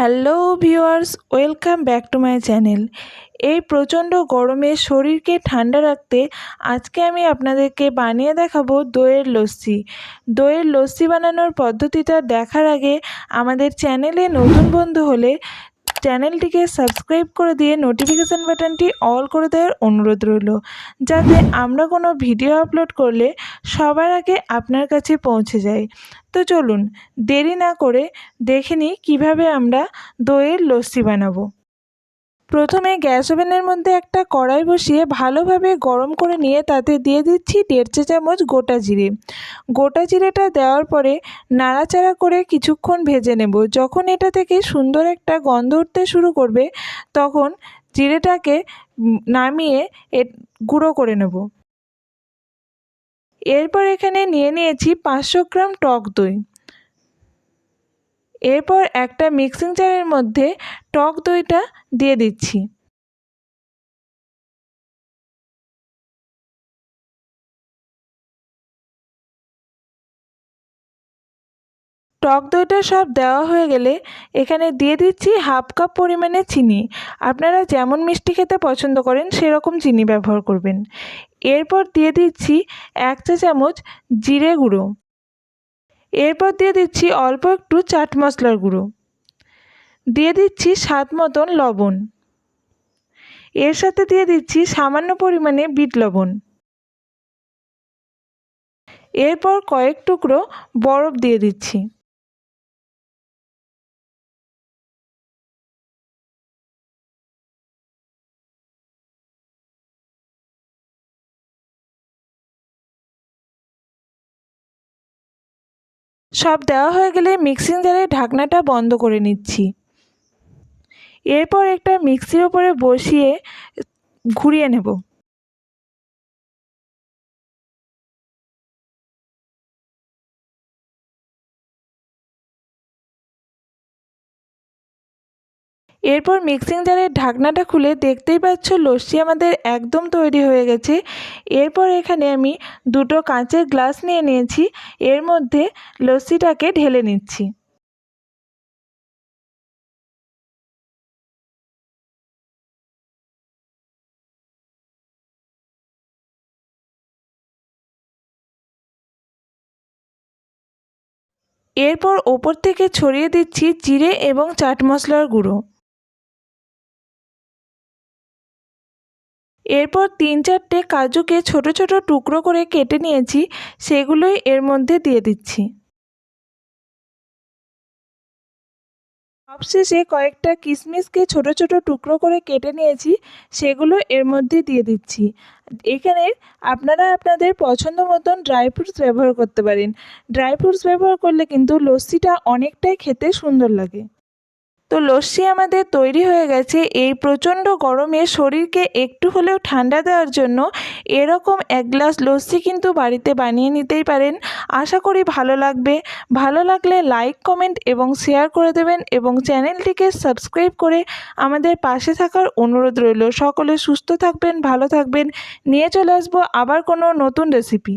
Hello viewers, welcome back to my channel. এই প্রচণ্ড গরমে শরীরকে ঠান্ডা রাখতে আজকে আমি আপনাদেরকে বানিয়ে দেখাবো দইয়ের লস্যি। দইয়ের লস্যি বানানোর পদ্ধতিটা দেখার আগে আমাদের চ্যানেলে নতুন বন্ধু হলে চ্যানেলটিকে সাবস্ক্রাইব করে দিয়ে নোটিফিকেশান বাটনটি অল করে দেওয়ার অনুরোধ রইল। যাতে আমরা কোনো ভিডিও আপলোড করলে সবার আগে আপনার কাছে পৌঁছে যায় তো চলুন, দেরি না করে দেখে নিই কীভাবে আমরা দইয়ের লস্যি বানাবো। প্রথমে গ্যাস ওভেনের মধ্যে একটা কড়াই বসিয়ে ভালোভাবে গরম করে নিয়ে তাতে দিয়ে দিচ্ছি দেড় চা চামচ গোটা জিরে। গোটা জিরেটা দেওয়ার পরে নাড়াচাড়া করে কিছুক্ষণ ভেজে নেব। যখন এটা থেকে সুন্দর একটা গন্ধ উঠতে শুরু করবে, তখন জিরেটাকে নামিয়ে এ গুঁড়ো করে নেব। এরপর এখানে নিয়ে নিয়েছি পাঁচশো গ্রাম টক দই। এরপর একটা মিক্সিং জারের মধ্যে টক দইটা দিয়ে দিচ্ছি। টক দইটা সব দেওয়া হয়ে গেলে এখানে দিয়ে দিচ্ছি হাফ কাপ পরিমাণে চিনি। আপনারা যেমন মিষ্টি খেতে পছন্দ করেন, সেরকম চিনি ব্যবহার করবেন। এরপর দিয়ে দিচ্ছি এক চা চামচ জিরে গুঁড়ো। এরপর দিয়ে দিচ্ছি অল্প একটু চাট মশলার গুঁড়ো। দিয়ে দিচ্ছি স্বাদ মতন লবণ। এর সাথে দিয়ে দিচ্ছি সামান্য পরিমাণে বিট লবণ। এরপর কয়েক টুকরো বরফ দিয়ে দিচ্ছি। সব দেওয়া হয়ে গেলে মিক্সিং জারে ঢাকনাটা বন্ধ করে নিচ্ছি। এরপর একটা মিক্সির ওপরে বসিয়ে ঘুরিয়ে নেব। এরপর মিক্সিং জারের ঢাকনাটা খুলে দেখতেই পাচ্ছ লস্যি আমাদের একদম তৈরি হয়ে গেছে। এরপর এখানে আমি দুটো কাঁচের গ্লাস নিয়ে নিয়েছি, এর মধ্যে লস্যিটাকে ঢেলে নিচ্ছি। এরপর ওপর থেকে ছড়িয়ে দিচ্ছি জিরে এবং চাট মশলার গুঁড়ো। এরপর তিন চারটে কাজুকে ছোট ছোট টুকরো করে কেটে নিয়েছি, সেগুলোই এর মধ্যে দিয়ে দিচ্ছি। সবশেষে কয়েকটা কিশমিশকে ছোট ছোট টুকরো করে কেটে নিয়েছি, সেগুলো এর মধ্যে দিয়ে দিচ্ছি। এখানে আপনারা আপনাদের পছন্দ মতন ড্রাই ফ্রুটস ব্যবহার করতে পারেন। ড্রাই ফ্রুটস ব্যবহার করলে কিন্তু লস্যিটা অনেকটাই খেতে সুন্দর লাগে। তো লস্যি আমাদের তৈরি হয়ে গেছে। এই প্রচণ্ড গরমে শরীরকে একটু হলেও ঠান্ডা দেওয়ার জন্য এরকম এক গ্লাস লস্যি কিন্তু বাড়িতে বানিয়ে নিতেই পারেন। আশা করি ভালো লাগবে। ভালো লাগলে লাইক, কমেন্ট এবং শেয়ার করে দেবেন এবং চ্যানেলটিকে সাবস্ক্রাইব করে আমাদের পাশে থাকার অনুরোধ রইল। সকলে সুস্থ থাকবেন, ভালো থাকবেন। নিয়ে চলে আসব আবার কোনো নতুন রেসিপি